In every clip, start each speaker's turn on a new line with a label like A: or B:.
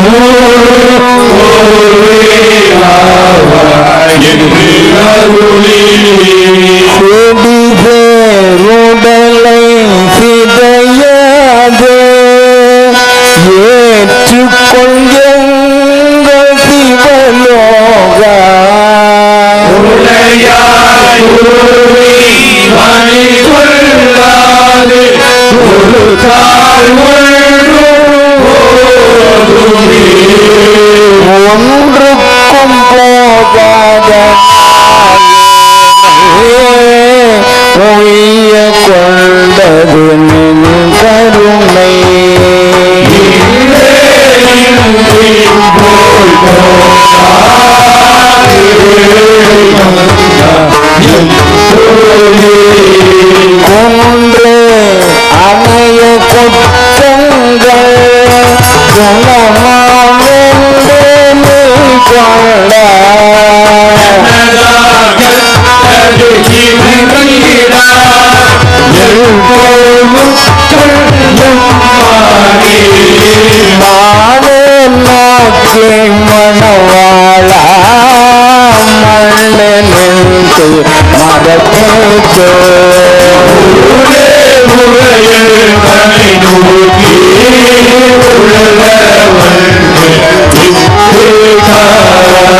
A: Holy glory, glory, glory, glory, glory, glory, glory, கொண்டது நின் கருணை கொன்று அணைய குற்றங்கள் குணமாவென்று நானே மணவாளா மண்ணு நின்று மதத்தேச்சோ ஆனால்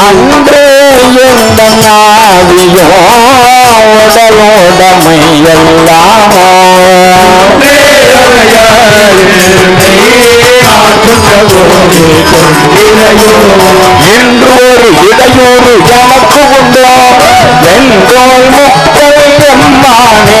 A: அன்றே எந்த நாவியோ உடலோடமை எல்லாமோ இடையூறு எனக்கு உண்டோ என்றோல் முக்கள் எம்மானே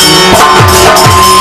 A: Música